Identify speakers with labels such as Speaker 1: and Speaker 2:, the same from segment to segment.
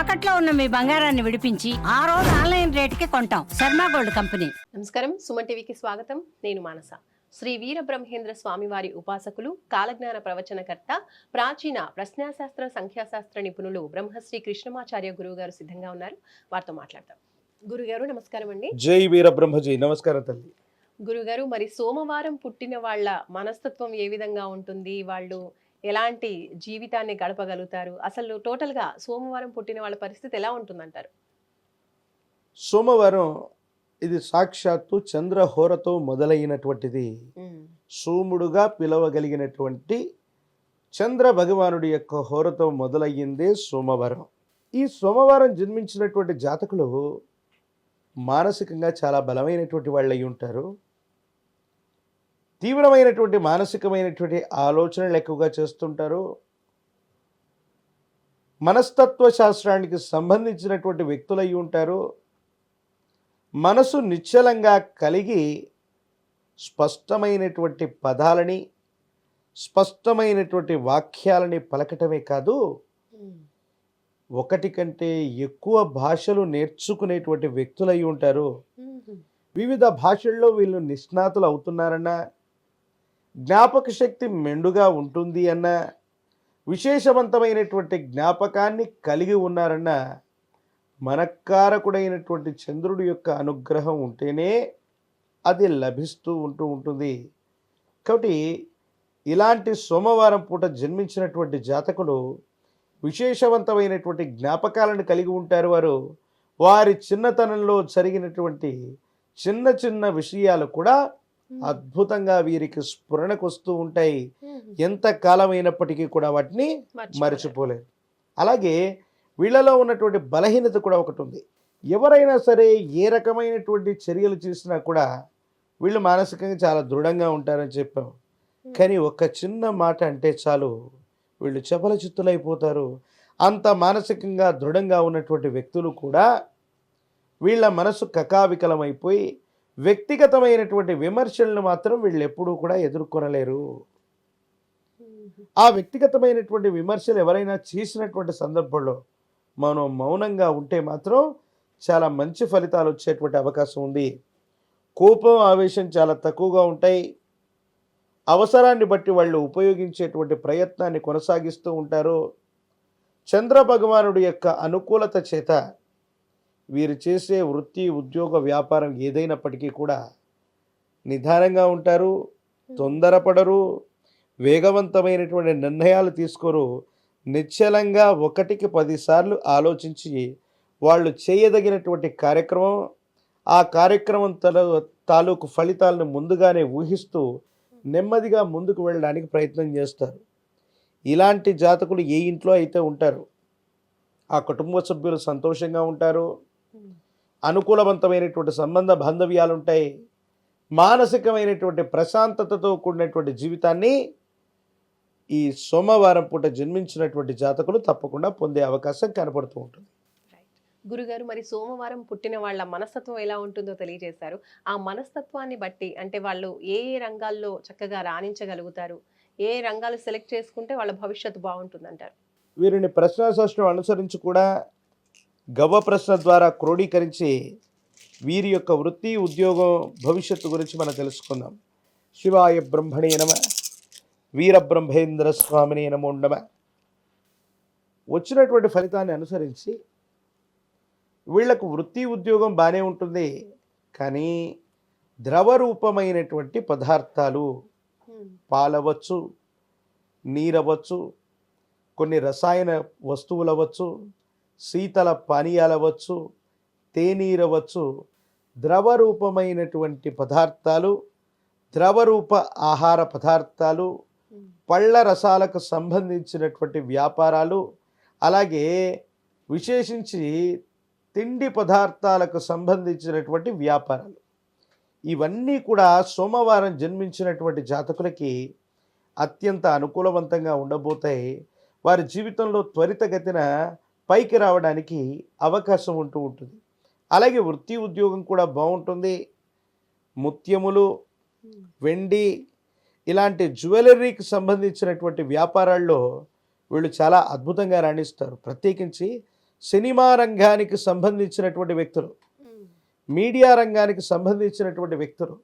Speaker 1: తాకట్లో ఉన్న మీ బంగారాన్ని విడిపించి ఆ రోజు ఆన్లైన్ రేటుకి కొంటాం. Sharma gold company.
Speaker 2: నమస్కారం. సుమన్ టీవీకి స్వాగతం. నేను మానస. శ్రీ వీరబ్రహ్మేంద్ర స్వామివారి ఉపాసకులు కాలజ్ఞాన ప్రవచనకర్త ప్రాచీన ప్రశ్నాశాస్త్ర సంఖ్యాశాస్త్ర నిపుణులు బ్రహ్మశ్రీ కృష్ణమాచార్య గురువు గారు సిద్ధంగా ఉన్నారు. వారితో మాట్లాడతాం. గురుగారు నమస్కారం అండి.
Speaker 3: జై వీరబ్రహ్మజీ. నమస్కారం తల్లి.
Speaker 2: గురుగారు మరి సోమవారం పుట్టిన వాళ్ళ మనస్తత్వం ఏ విధంగా ఉంటుంది? వాళ్ళు ఎలాంటి జీవితాన్ని గడపగలుగుతారు? అసలు టోటల్గా సోమవారం పుట్టిన వాళ్ళ పరిస్థితి ఎలా ఉంటుందంటారు?
Speaker 3: సోమవారం ఇది సాక్షాత్తు చంద్రహోరతో మొదలైనటువంటిది. సోముడుగా పిలవగలిగినటువంటి చంద్ర భగవానుడి యొక్క హోరతో మొదలయ్యిందే సోమవారం. ఈ సోమవారం జన్మించినటువంటి జాతకులు మానసికంగా చాలా బలమైనటువంటి వాళ్ళు అయి ఉంటారు తీవ్రమైనటువంటి మానసికమైనటువంటి ఆలోచనలు ఎక్కువగా చేస్తుంటారు. మనస్తత్వ శాస్త్రానికి సంబంధించినటువంటి వ్యక్తులు అయి ఉంటారు. మనసు నిశ్చలంగా కలిగి స్పష్టమైనటువంటి పదాలని స్పష్టమైనటువంటి వాక్యాలని పలకటమే కాదు ఒకటి కంటే ఎక్కువ భాషలు నేర్చుకునేటువంటి వ్యక్తులు అయి ఉంటారు. వివిధ భాషల్లో వీళ్ళు నిష్ణాతులు అవుతున్నారన్న జ్ఞాపక శక్తి మెండుగా ఉంటుంది అన్న విశేషవంతమైనటువంటి జ్ఞాపకాన్ని కలిగి ఉన్నారన్న మనకారకుడైనటువంటి చంద్రుడి యొక్క అనుగ్రహం ఉంటేనే అది లభిస్తూ ఉంటూ ఉంటుంది. కాబట్టి ఇలాంటి సోమవారం పూట జన్మించినటువంటి జాతకులు విశేషవంతమైనటువంటి జ్ఞాపకాలను కలిగి ఉంటారు. వారు వారి చిన్నతనంలో జరిగినటువంటి చిన్న చిన్న విషయాలు కూడా అద్భుతంగా వీరికి స్ఫురణకు వస్తూ ఉంటాయి. ఎంత కాలమైనప్పటికీ కూడా వాటిని మర్చిపోలేరు. అలాగే వీళ్ళలో ఉన్నటువంటి బలహీనత కూడా ఒకటి ఉంది. ఎవరైనా సరే ఏ రకమైనటువంటి చర్యలు చేసినా కూడా వీళ్ళు మానసికంగా చాలా దృఢంగా ఉంటారని చెప్పాం. కానీ ఒక చిన్న మాట అంటే చాలు వీళ్ళు చపల చిత్తులైపోతారు అంత మానసికంగా దృఢంగా ఉన్నటువంటి వ్యక్తులు కూడా వీళ్ళ మనసు కకావికలమైపోయి వ్యక్తిగతమైనటువంటి విమర్శలను మాత్రం వీళ్ళు ఎప్పుడూ కూడా ఎదుర్కొనలేరు. ఆ వ్యక్తిగతమైనటువంటి విమర్శలు ఎవరైనా చేసినటువంటి సందర్భంలో మనం మౌనంగా ఉంటే మాత్రం చాలా మంచి ఫలితాలు వచ్చేటువంటి అవకాశం ఉంది. కోపం ఆవేశం చాలా తక్కువగా ఉంటాయి. అవసరాన్ని బట్టి వాళ్ళు ఉపయోగించేటువంటి ప్రయత్నాన్ని కొనసాగిస్తూ ఉంటారు. చంద్ర భగవానుడి యొక్క అనుకూలత చేత వీరు చేసే వృత్తి ఉద్యోగ వ్యాపారం ఏదైనప్పటికీ కూడా నిదానంగా ఉంటారు తొందరపడరు వేగవంతమైనటువంటి నిర్ణయాలు తీసుకోరు. నిశ్చలంగా ఒకటికి పదిసార్లు ఆలోచించి వాళ్ళు చేయదగినటువంటి కార్యక్రమం ఆ కార్యక్రమం తల తాలూకు ఫలితాలను ముందుగానే ఊహిస్తూ నెమ్మదిగా ముందుకు వెళ్ళడానికి ప్రయత్నం చేస్తారు. ఇలాంటి జాతకులు ఏ ఇంట్లో అయితే ఉంటారు ఆ కుటుంబ సభ్యులు సంతోషంగా ఉంటారు అనుకూలవంతమైనటువంటి సంబంధ బాంధవ్యాలు ఉంటాయి మానసికమైనటువంటి ప్రశాంతతతో కూడినటువంటి జీవితాన్ని ఈ సోమవారం పూట జన్మించినటువంటి జాతకులు తప్పకుండా పొందే అవకాశం కనపడుతూ ఉంటుంది.
Speaker 2: గురుగారు మరి సోమవారం పుట్టిన వాళ్ళ మనస్తత్వం ఎలా ఉంటుందో తెలియజేశారు. ఆ మనస్తత్వాన్ని బట్టి అంటే వాళ్ళు ఏ ఏ రంగాల్లో చక్కగా రాణించగలుగుతారు ఏ రంగాలు సెలెక్ట్ చేసుకుంటే వాళ్ళ భవిష్యత్తు బాగుంటుందంటారు?
Speaker 3: వీరిని ప్రశ్నాశాస్త్రం అనుసరించి కూడా గవ్వ ప్రశ్న ద్వారా క్రోడీకరించి వీరి యొక్క వృత్తి ఉద్యోగం భవిష్యత్తు గురించి మనం తెలుసుకుందాం. శివాయ బ్రహ్మణే నమ వీరబ్రహ్మేంద్ర స్వామిని నమో నమ. వచ్చినటువంటి ఫలితాన్ని అనుసరించి వీళ్ళకు వృత్తి ఉద్యోగం బాగానే ఉంటుంది కానీ ద్రవరూపమైనటువంటి పదార్థాలు పాలవచ్చు నీరవచ్చు కొన్ని రసాయన వస్తువులు అవ్వచ్చు శీతల పానీయాలు అవ్వచ్చు తేనీరవచ్చు ద్రవరూపమైనటువంటి పదార్థాలు ద్రవరూప ఆహార పదార్థాలు పళ్ళ రసాలకు సంబంధించినటువంటి వ్యాపారాలు అలాగే విశేషించి తిండి పదార్థాలకు సంబంధించినటువంటి వ్యాపారాలు. ఇవన్నీ కూడా సోమవారం జన్మించినటువంటి జాతకులకి అత్యంత అనుకూలవంతంగా ఉండబోతాయి. వారి జీవితంలో త్వరితగతిన పైకి రావడానికి అవకాశం ఉంటూ ఉంటుంది. అలాగే వృత్తి ఉద్యోగం కూడా బాగుంటుంది. ముత్యములు వెండి ఇలాంటి జ్యువెలరీకి సంబంధించినటువంటి వ్యాపారాల్లో వీళ్ళు చాలా అద్భుతంగా రాణిస్తారు. ప్రత్యేకించి సినిమా రంగానికి సంబంధించినటువంటి వ్యక్తులు మీడియా రంగానికి సంబంధించినటువంటి వ్యక్తులు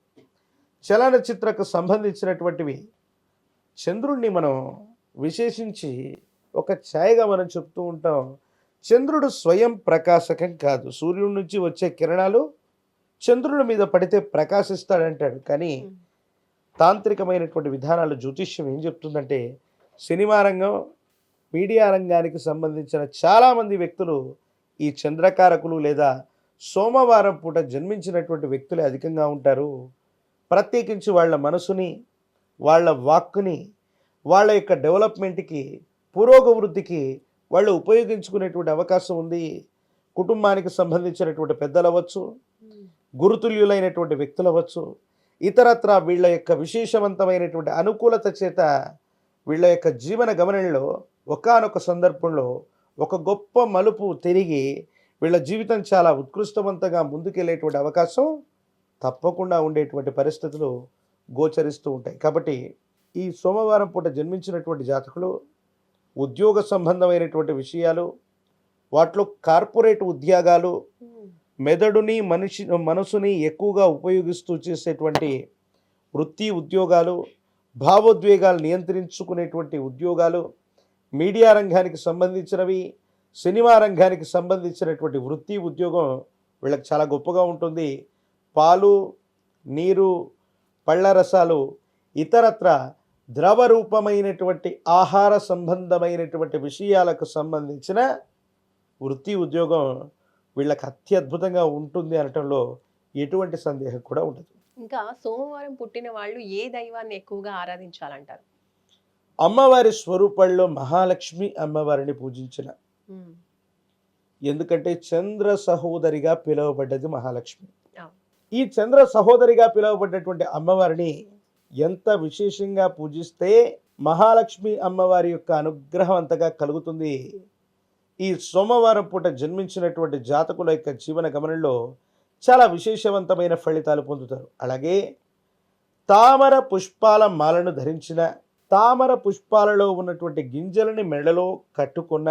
Speaker 3: చలనచిత్రకు సంబంధించినటువంటివి. చంద్రుణ్ణి మనం విశేషించి ఒక ఛాయగా మనం చెప్తూ ఉంటాం. చంద్రుడు స్వయం ప్రకాశకం కాదు. సూర్యుడి నుంచి వచ్చే కిరణాలు చంద్రుడి మీద పడితే ప్రకాశిస్తాడంటాడు. కానీ తాంత్రికమైనటువంటి విధానాలు జ్యోతిష్యం ఏం చెప్తుందంటే సినిమా రంగం మీడియా రంగానికి సంబంధించిన చాలామంది వ్యక్తులు ఈ చంద్రకారకులు లేదా సోమవారం పూట జన్మించినటువంటి వ్యక్తులే అధికంగా ఉంటారు. ప్రత్యేకించి వాళ్ళ మనసుని వాళ్ళ వాక్కుని వాళ్ళ యొక్క డెవలప్మెంట్కి పురోగవృద్ధికి వాళ్ళు ఉపయోగించుకునేటువంటి అవకాశం ఉంది. కుటుంబానికి సంబంధించినటువంటి పెద్దలు అవ్వచ్చు గురుతుల్యులైనటువంటి వ్యక్తులు అవ్వచ్చు ఇతరత్ర వీళ్ళ యొక్క విశేషవంతమైనటువంటి అనుకూలత చేత వీళ్ళ యొక్క జీవన గమనంలో ఒకానొక సందర్భంలో ఒక గొప్ప మలుపు తిరిగి వీళ్ళ జీవితం చాలా ఉత్కృష్టవంతంగా ముందుకెళ్ళేటువంటి అవకాశం తప్పకుండా ఉండేటువంటి పరిస్థితులు గోచరిస్తూ ఉంటాయి. కాబట్టి ఈ సోమవారం పూట జన్మించినటువంటి జాతకులు ఉద్యోగ సంబంధమైనటువంటి విషయాలు వాటిలో కార్పొరేట్ ఉద్యోగాలు మెదడుని మనిషి మనసుని ఎక్కువగా ఉపయోగిస్తూ చేసేటువంటి వృత్తి ఉద్యోగాలు భావోద్వేగాలు నియంత్రించుకునేటువంటి ఉద్యోగాలు మీడియా రంగానికి సంబంధించినవి సినిమా రంగానికి సంబంధించినటువంటి వృత్తి ఉద్యోగం వీళ్ళకి చాలా గొప్పగా ఉంటుంది. పాలు నీరు పళ్ళ రసాలు ఇతరత్ర ద్రవ రూపమైనటువంటి ఆహార సంబంధమైనటువంటి విషయాలకు సంబంధించిన వృత్తి ఉద్యోగం వీళ్ళకి అత్యద్భుతంగా ఉంటుంది అనటంలో ఎటువంటి సందేహం కూడా ఉండదు.
Speaker 2: ఇంకా సోమవారం పుట్టిన వాళ్ళు ఏ దైవాన్ని ఎక్కువగా ఆరాధించాలంటారు?
Speaker 3: అమ్మవారి స్వరూపంలో మహాలక్ష్మి అమ్మవారిని పూజించిన. ఎందుకంటే చంద్ర సహోదరిగా పిలువబడ్డది మహాలక్ష్మి. ఈ చంద్ర సహోదరిగా పిలువబడ్డటువంటి అమ్మవారిని ఎంత విశేషంగా పూజిస్తే మహాలక్ష్మి అమ్మవారి యొక్క అనుగ్రహం అంతగా కలుగుతుంది. ఈ సోమవారం పూట జన్మించినటువంటి జాతకుల యొక్క జీవన గమనంలో చాలా విశేషవంతమైన ఫలితాలు పొందుతారు. అలాగే తామర పుష్పాల మాలను ధరించిన తామర పుష్పాలలో ఉన్నటువంటి గింజలని మెడలో కట్టుకున్న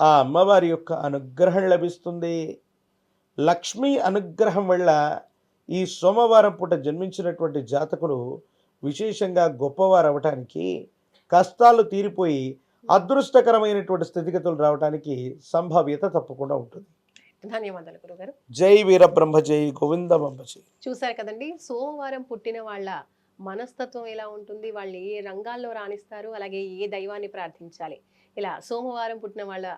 Speaker 3: ఆ అమ్మవారి యొక్క అనుగ్రహం లభిస్తుంది. లక్ష్మీ అనుగ్రహం వల్ల ఈ సోమవారం పూట జన్మించినటువంటి జాతకులు విశేషంగా గొప్పవారు అవటానికి కష్టాలు తీరిపోయి అదృష్టకరమైనటువంటి స్థితిగతులు రావడానికి సంభావ్యత తప్పకుండా ఉంటుంది.
Speaker 2: ధన్యవాదాలు గురుగారు.
Speaker 3: జై వీరబ్రహ్మ జై గోవిందమ్మ జై.
Speaker 2: చూసారు కదండి సోమవారం పుట్టిన వాళ్ళ మనస్తత్వం ఎలా ఉంటుంది వాళ్ళు ఏ రంగాల్లో రాణిస్తారు అలాగే ఏ దైవాన్ని ప్రార్థించాలి. ఇలా సోమవారం పుట్టిన వాళ్ళ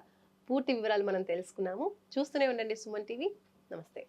Speaker 2: పూర్తి వివరాలు మనం తెలుసుకున్నాము. చూస్తూనే ఉండండి సుమన్ టీవీ. నమస్తే.